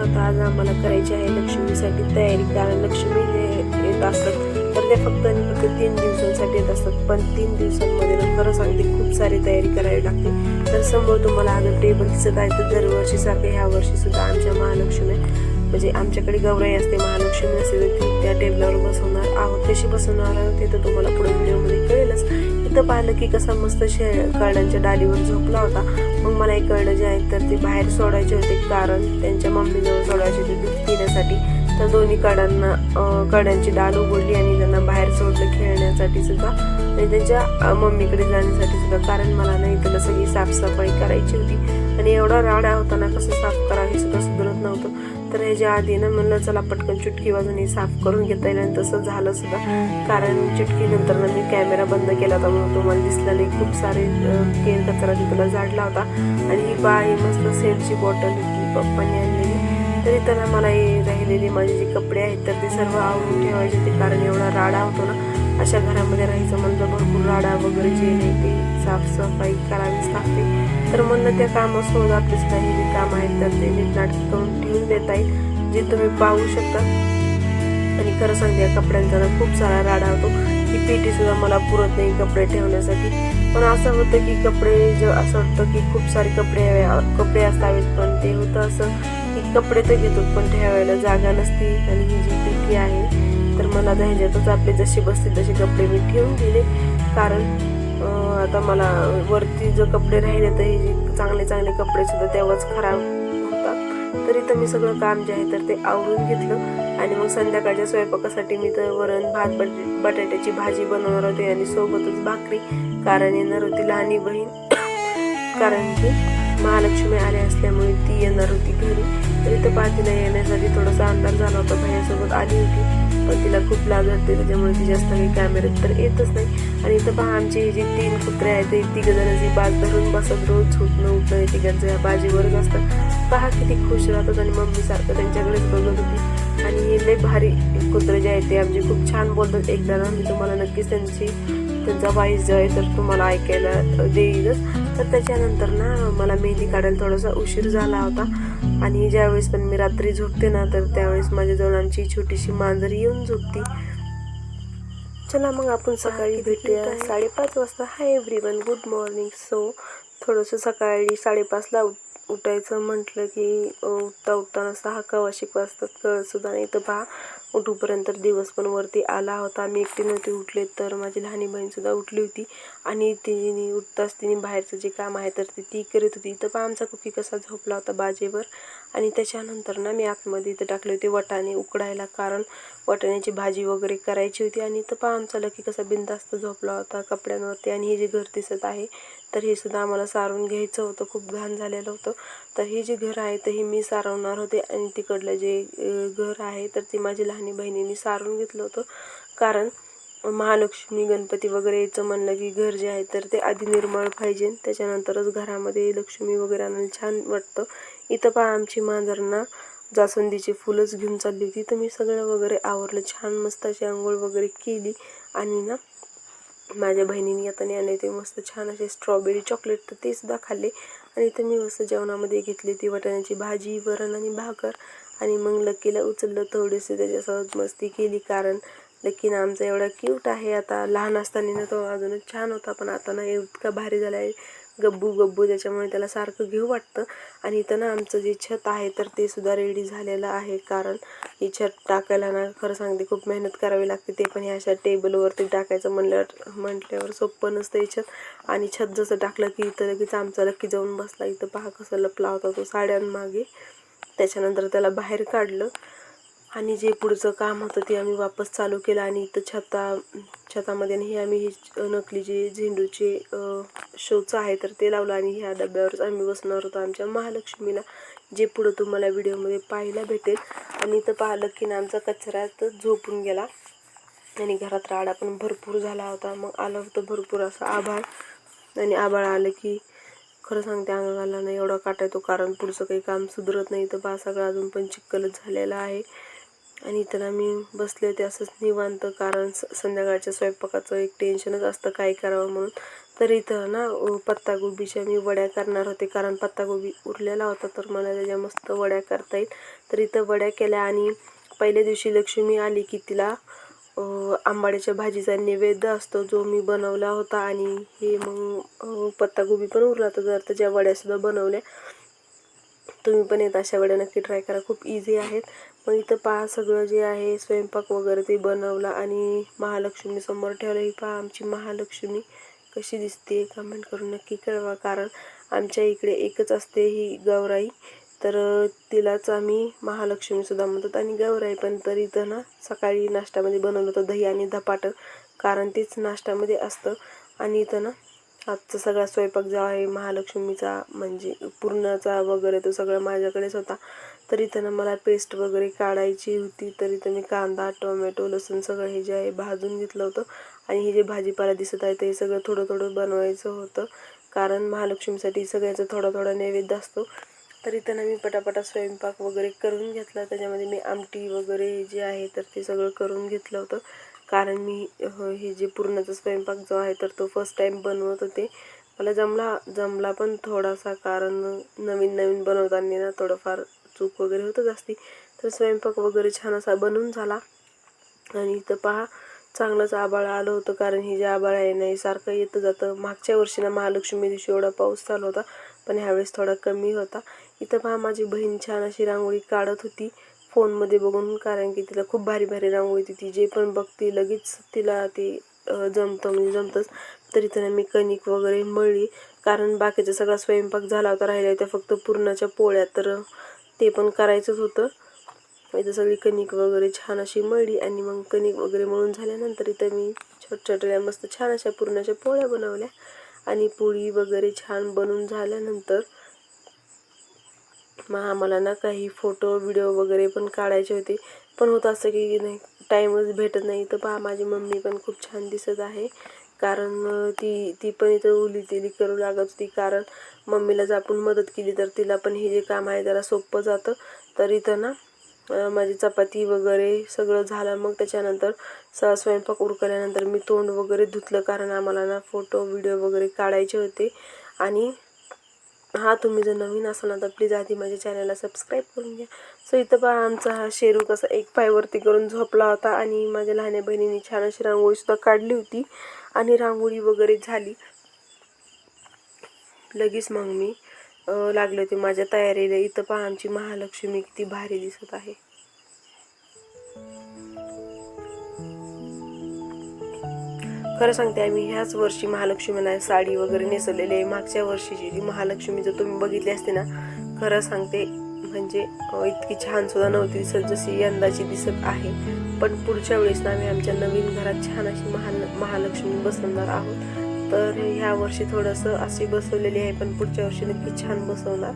आता आज आम्हाला करायची आहे लक्ष्मीसाठी तयारी कारण लक्ष्मी हे येत असतात. तर ते फक्त आणि फक्त तीन दिवसांसाठी येत असतात. पण तीन दिवसांमध्ये ना खरं सांगते खूप सारी तयारी करावी लागते. तर समोर तुम्हाला अगं टेबल दिसत आहे. तर दरवर्षीसारखं ह्या वर्षीसुद्धा आमच्या महालक्ष्मी म्हणजे आमच्याकडे गौराई असते महालक्ष्मी असते तर ती त्या टेबलावर बसवणार आहोत. कशी बसवणार आहोत ते तर तुम्हाला पुढे व्हिडिओमध्ये कळेलच. तिथं पाहिलं की कसा मस्त शे कर्णांच्या डालीवर झोपला होता. मग मला एक कळणं जे आहेत तर ते बाहेर सोडायचे होते कारण त्यांच्या मम्मीजवळ सोडायचे होते दूध पिण्यासाठी. तर दोन्ही कडांना कड्यांची डाल उघडली आणि त्यांना बाहेर सोडलं खेळण्यासाठी सुद्धा. आणि त्यांच्या मम्मीकडे जाण्यासाठी सुद्धा. कारण मला ना इथं सगळी साफसफाई करायची होती. आणि एवढा राडा होता ना कसं साफ करावी सुद्धा सुधरत नव्हतं. तर ह्याच्या आधी ना म्हणलं चला पटकन चुटकी वाजून साफ करून घेता येईल. आणि तसं झालं सुद्धा. कारण चुटकी नंतर ना मी कॅमेरा बंद केला होता म्हणून तुम्हाला दिसलं नाही. खूप सारे केर कचरा तिथला झाडला होता. आणि ही बा ही मस्त सेलची बॉटल होती. पप्पांनी आणलेली. तरी त्यांना मला हे राहिलेले माझे जे कपडे आहेत तर ते सर्व आवरून ठेवायचे होते. कारण एवढा राडा होतो ना अशा घरामध्ये राहायचं म्हणलं भरपूर राडा वगैरे जे नाही ते साफसफाई करावीच लागते. तर म्हणलं त्या कामासोबत आपले सुद्धा हे जे काम आहेत तर ते नीटनाटकी करून ठेवून देता येईल जे तुम्ही पाहू शकता. आणि खरं सांगते या कपड्यांचा ना खूप सारा राडा होतो. की पेटी सुद्धा मला पुरत नाही कपडे ठेवण्यासाठी. पण असं होतं की कपडे जे असं वाटतं की खूप सारे कपडे हवे- कपडे असावेत पण ते होतं असं की कपडे तर घेतो पण ठेवायला जागा नसती. आणि ही जी पेटी आहे तर मला आता ह्याच्यातच आपले जसे बसतील तसे कपडे मी ठेवून दिले. कारण आता मला वरती जो कपडे राहिले तर हे जे चांगले चांगले कपडे सुद्धा तेव्हाच खराब तरी तर मी सगळं काम जे आहे तर ते आवरून घेतलं. आणि मग संध्याकाळच्या स्वयंपाकासाठी मी तर वरण भात बट बटाट्याची भाजी बनवणार होते आणि सोबतच भाकरी. कारण येणार होती लहानी बहीण. कारण की महालक्ष्मी आले असल्यामुळे ती येणार होती घरी. तर इथं पार्टीला येण्यासाठी थोडासा अंदाज झाला होता. भैयासोबत आली होती. पण तिला खूप लाज वाटते त्याच्यामुळे ती जास्त काही कॅमेऱ्यात तर येतच नाही. आणि इथं पहा आमची जी तीन कुत्रे आहेत ते तिघ जणांची बाज धरून बसत रोज झोपणं उठणं तिघांचं ह्या बाजीवरच असतात. पहा किती खुश राहतात आणि मम्मी सारखं त्यांच्याकडेच बघत होती. आणि हे लय भारी कुत्रे जे आहेत ते आमचे खूप छान बोलतात एकदा ना मी तुम्हाला नक्कीच त्यांची त्यांचा वाईस जो आहे तर तुम्हाला ऐकायला देईलच. तर त्याच्यानंतर ना मला मेहंदी काढायला थोडासा उशीर झाला होता. आणि ज्यावेळेस पण मी रात्री झोपते ना तर त्यावेळेस माझ्याजवळ आमची छोटीशी मांजर येऊन झोपती. चला मग आपण सकाळी भेटूया. साडेपाच वाजता. Hi everyone good morning so थोडंसं सकाळी साडेपाचला उठ उठायचं म्हटलं की उठता उठताना सहा कवाशिक वाजतात कळत सुद्धा नाही तर पहा उठूपर्यंत दिवस पण वरती आला होता. मी एकटी नव्हती उठले तर माझी लहानी बहीणसुद्धा उठली होती. आणि तिने उठताच तिने बाहेरचं जे काम आहे तर ती ती करीत होती. तर पहा आमचा कुकी कसा झोपला होता बाजेवर. आणि त्याच्यानंतर ना मी आतमध्ये इथं टाकले होते वटाणे उकडायला. कारण वाटाण्याची भाजी वगैरे करायची होती. आणि तर पहा आमचा लकी कसा बिंदास्त झोपला होता कपड्यांवरती. आणि हे जे घर दिसत आहे तर हे सुद्धा आम्हाला सारून घ्यायचं होतं. खूप घाण झालेलं होतं. तर हे जे घर आहे तर हे मी सारवणार होते. आणि तिकडलं जे घर आहे तर ती माझी लहान बहिणीने सारून घेतलं होतं. कारण महालक्ष्मी गणपती वगैरे यायचं म्हणलं की घर जे आहे तर ते आधी निर्मळ पाहिजे. त्याच्यानंतरच घरामध्ये लक्ष्मी वगैरे आणायला छान वाटतं. इथं पहा आमची मांजरांना जास्वंदीची फुलंच घेऊन चालली होती. तर मी सगळं वगैरे आवरलं छान मस्त अशी आंघोळ वगैरे केली. आणि ना माझ्या बहिणीने आता आणले ते मस्त छान असे स्ट्रॉबेरी चॉकलेट तर ते सुद्धा खाल्ले. आणि इथं मी मस्त जेवणामध्ये घेतली ती वाटाण्याची भाजी वरण आणि भाकर. आणि मग लकीला उचललं थोडीशी त्याच्यासोबत मस्ती केली कारण लकीनं आमचा एवढा क्यूट आहे. आता लहान असताना ना तो अजूनच छान होता पण आता ना इतका भारी झाला आहे गब्बू गब्बू त्याच्यामुळे त्याला सारखं घेऊ वाटतं. आणि इथं ना आमचं जे छत आहे तर ते सुद्धा रेडी झालेलं आहे कारण ही छत टाकायला ना खरं सांगते खूप मेहनत करावी लागते. ते पण ह्या अशा टेबलवरती टाकायचं म्हणल्यावर म्हटल्यावर सोपं नसतं हे छत. आणि छत जसं टाकलं की इथं लगेच आमचा लक्की जाऊन बसला. इथं पहा कसं लपला होता तो साड्यांमागे. त्याच्यानंतर त्याला बाहेर काढलं. आणि जे पुढचं काम होतं ते आम्ही वापस चालू केलं. आणि इथं छता छतामध्ये आणि हे आम्ही नकली जे झेंडूचे शोचं आहे तर ते लावलं. आणि ह्या डब्यावरच आम्ही बसणार होतो आमच्या महालक्ष्मीला जे पुढं तुम्हाला व्हिडिओमध्ये पाहायला भेटेल. आणि इथं पाहिलं की ना आमचा कचऱ्यात झोपून गेला. आणि घरात राडा पण भरपूर झाला होता. मग आलं होतं भरपूर असं आभाळ. आणि आभाळ आलं की खरं सांगते अंगाला नाही एवढा काटा येतो कारण पुढचं काही काम सुधरत नाही. तर बा सगळं अजून पण चिक्कलच झालेला आहे. आणि इथं ना मी बसले होते असंच निवांत कारण स संध्याकाळच्या स्वयंपाकाचं एक टेन्शनच असतं काय करावं म्हणून. तर इथं ना पत्तागोबीच्या मी वड्या करणार होते कारण पत्तागोबी उरलेला होता तर मला त्याच्या मस्त वड्या करता येईल. तर इथं वड्या केल्या आणि पहिल्या दिवशी लक्ष्मी आली की तिला आंबाड्याच्या भाजीचा नैवेद्य असतो जो मी बनवला होता आणि हे मग पत्तागोबी पण उरला होता जर त्याच्या वड्यासुद्धा बनवल्या. तुम्ही पण येत अशा वड्या नक्की ट्राय करा खूप इझी आहेत. मग इथं पहा सगळं जे आहे स्वयंपाक वगैरे ते बनवला आणि महालक्ष्मी समोर ठेवलं. ही पहा आमची महालक्ष्मी कशी दिसते कमेंट करून नक्की कळवा. कारण आमच्या इकडे एकच असते ही गौराई. तर तिलाच आम्ही महालक्ष्मीसुद्धा म्हणतात आणि गौराई पण तर इथं ना सकाळी नाश्त्यामध्ये बनवलं होतं दही आणि धपाटं कारण तेच नाश्त्यामध्ये असतं. आणि इथं ना आजचा सगळा स्वयंपाक जो आहे महालक्ष्मीचा म्हणजे पूर्णाचा वगैरे तो सगळा माझ्याकडेच होता. तर इथं ना मला पेस्ट वगैरे काढायची होती तर इथं मी कांदा टोमॅटो लसूण सगळं हे जे आहे भाजून घेतलं होतं. आणि हे जे भाजीपाला दिसत आहे ते सगळं थोडं थोडं बनवायचं होतं. कारण महालक्ष्मीसाठी सगळ्याचा थोडा थोडा नैवेद्य असतो. तर इथं ना मी पटापटा स्वयंपाक वगैरे करून घेतला. त्याच्यामध्ये मी आमटी वगैरे जे आहे तर ते सगळं करून घेतलं होतं. कारण मी हे जे पूर्णाचा स्वयंपाक जो आहे तर तो फर्स्ट टाईम बनवत होते. मला जमला जमला पण थोडासा कारण नवीन नवीन बनवताना ना थोडंफार चूक वगैरे होतं असती. तर स्वयंपाक वगैरे छान असा बनून झाला. आणि इथं पहा चांगलंच आबाळ आलं होतं. कारण हे जे आबाळ आहे ना हे सारखं येतं जातं. मागच्या वर्षी ना महालक्ष्मी दिवशी एवढा पाऊस चालू होता. पण ह्यावेळेस थोडा कमी होता. इथं पहा माझी बहीण छान अशी रांगोळी काढत होती. फोनमध्ये बघून कारण की तिला खूप भारी भारी रांगोळी होती. ती जे पण बघते लगेच तिला ते जमतं म्हणजे जमतंच. तरी त्यांना मी कणिक वगैरे मळली. कारण बाकीचा सगळा स्वयंपाक झाला होता राहिला होत्या फक्त पुरणाच्या पोळ्या. तर ते पण करायचंच होतं. इथं सगळी कणिक वगैरे छान अशी मळली आणि मग कणिक वगैरे मळून झाल्यानंतर इथं मी छोट छोट्या मस्त छान अशा पुरणाच्या पोळ्या बनवल्या. आणि पोळी वगैरे छान बनून झाल्यानंतर मग आम्हाला ना काही फोटो व्हिडिओ वगैरे पण काढायचे होते. पण होतं असं की नाही टाईमच भेटत नाही. तर पहा माझी मम्मी पण खूप छान दिसत आहे. कारण ती ती पण इथं उली तिली करू लागत होती. कारण मम्मीला जर आपण मदत केली तर तिला पण हे जे काम आहे जरा सोपं जातं. तर इथं ना माझी चपाती वगैरे सगळं झालं. मग त्याच्यानंतर स स्वयंपाक उरकल्यानंतर मी तोंड वगैरे धुतलं. कारण आम्हाला ना फोटो व्हिडिओ वगैरे काढायचे होते. आणि हा तुम्ही जर नवीन असाल ना तर प्लीज आधी माझ्या चॅनलला सबस्क्राईब करून घ्या. सो इथं पहा आमचा हा शेरू कसा एक पायवरती करून झोपला होता. आणि माझ्या लहान्या बहिणीने छान अशी रांगोळीसुद्धा काढली होती. आणि रांगोळी वगैरे झाली. लगेच मग मी लागले होते माझ्या तयारीला. इथं पहा आमची महालक्ष्मी किती भारी दिसत आहे. खरं सांगते आम्ही ह्याच वर्षी महालक्ष्मीला साडी वगैरे नेसवलेली आहे. मागच्या वर्षीची जी महालक्ष्मी जर तुम्ही बघितली असते ना खरं सांगते म्हणजे इतकी छान सुद्धा नव्हती दिसत जशी यंदाची दिसत आहे. पण पुढच्या वेळेस ना आम्ही आमच्या नवीन घरात छान अशी महाल महालक्ष्मी बसवणार आहोत. तर ह्या वर्षी थोडंसं अशी बसवलेली आहे पण पुढच्या वर्षी नक्की छान बसवणार.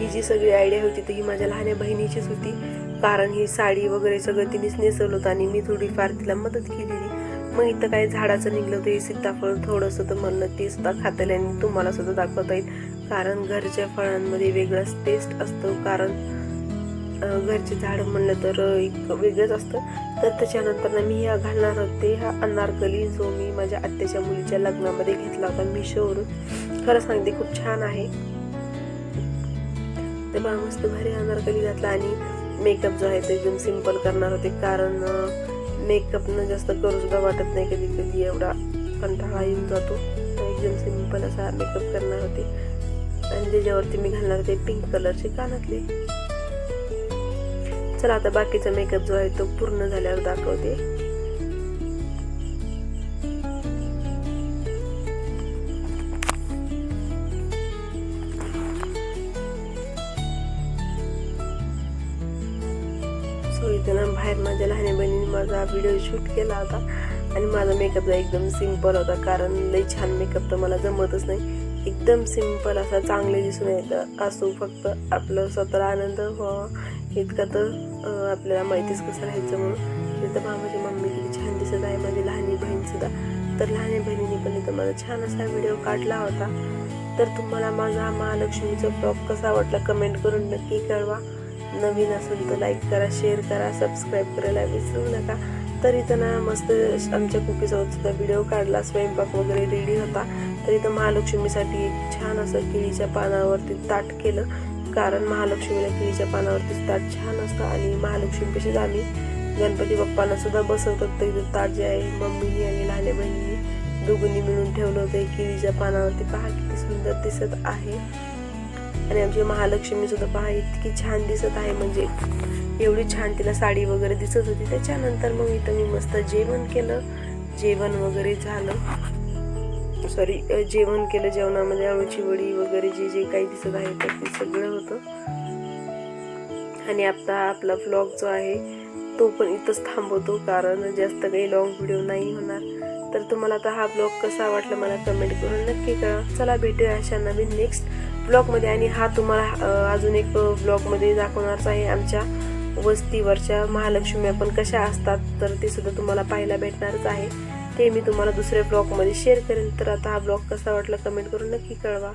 ही जी सगळी आयडिया होती ती ही माझ्या लहान बहिणीचीच होती. कारण ही साडी वगैरे सगळं तिनेच नेसवलं होतं आणि मी थोडीफार तिला मदत केलेली. मग इथं काही झाडाचं निघलं होतं हे सीताफळ थोडंसं तर म्हणलं ते सुद्धा खाता येईल आणि तुम्हाला सुद्धा दाखवता येईल. कारण घरच्या फळांमध्ये वेगळंच टेस्ट असतो. कारण घरचे झाड म्हणलं तर एक वेगळंच असतं. तर त्याच्यानंतर ना मी हा घालणार होते हा अनारकली जो मी माझ्या आत्याच्या मुलीच्या लग्नामध्ये घेतला होता मिशोवरून. खरं सांगते खूप छान आहे. ते बा मस्त भारी अनारकली घातला आणि मेकअप जो आहे तो एकदम सिंपल करणार होते. कारण मेकअपनं जास्त करू सुद्धा वाटत नाही कधी कधी एवढा कंटाळा येऊन जातो. एकदम सिंपल असा मेकअप करणार होते. आणि त्याच्यावरती मी घालणार होते पिंक कलरचे कानातले. चला आता बाकीचा मेकअप जो आहे तो पूर्ण झाल्यावर दाखवते. सो इथे ना बाहेर माझ्या लहान बहिणीने माझा व्हिडिओ शूट केला होता. आणि माझा मेकअप एकदम सिंपल होता कारण लई छान मेकअप तर मला जमतच नाही. एकदम सिंपल असा चांगले दिसून येतं. असो फक्त आपलं स्वतःला आनंद व्हावा. इतका तर आपल्याला माहितीच कसं राहायचं म्हणून. इथं पहा माझी मम्मी किती छान दिसत आहे. माझी लहानी बहीणसुद्धा तर लहान बहिणीने पण इथं माझा छान असा व्हिडिओ काढला होता. तर तुम्हाला माझा महालक्ष्मीचा ब्लॉग कसा वाटला कमेंट करून नक्की कळवा. नवीन असेल तर लाईक करा शेअर करा सबस्क्राईब करायला विसरू नका. तर इथं ना मस्त आमच्या कुकीसोबत व्हिडिओ काढला. स्वयंपाक वगैरे रेडी होता. तर इथं महालक्ष्मीसाठी एक छान असं केळीच्या पानावरती ताट केलं. कारण महालक्ष्मीला केळीच्या पानावरती ताट छान असतं आणि महालक्ष्मीपेक्षाच आम्ही गणपती बाप्पांना सुद्धा बसवतात. तर इथं ताट जे आहे मम्मीनी आणि लहान बहिणीने दोघांनी मिळून ठेवलं होतं. केळीच्या पानावरती पहा किती सुंदर दिसत आहे. आणि आमची महालक्ष्मी सुद्धा पहा इतकी छान दिसत आहे. म्हणजे एवढी छान तिला साडी वगैरे दिसत होती. त्याच्यानंतर मग इथं मी मस्त जेवण केलं. जेवण वगैरे झालं. सॉरी जेवण केलं जेवणामध्ये आळूची वडी वगैरे जे जे काही दिसत आहे तर ते सगळं होतं. आणि आता आपला ब्लॉग जो आहे तो पण इथंच थांबवतो कारण जास्त काही लॉंग व्हिडिओ नाही होणार. तर तुम्हाला आता हा ब्लॉग कसा वाटला मला कमेंट करून नक्की कळा चला भेटूया अशा नवीन नेक्स्ट ब्लॉगमध्ये आणि हा तुम्हाला अजून एक ब्लॉगमध्ये दाखवणारच आहे आमच्या वस्तीवरच्या महालक्ष्मी. पण कशा असतात तर ते सुद्धा तुम्हाला पाहायला भेटणारच आहे. हे मी तुम्हाला दुसऱ्या ब्लॉगमध्ये शेअर करेन तर आता हा ब्लॉग कसा वाटला कमेंट करून नक्की कळवा.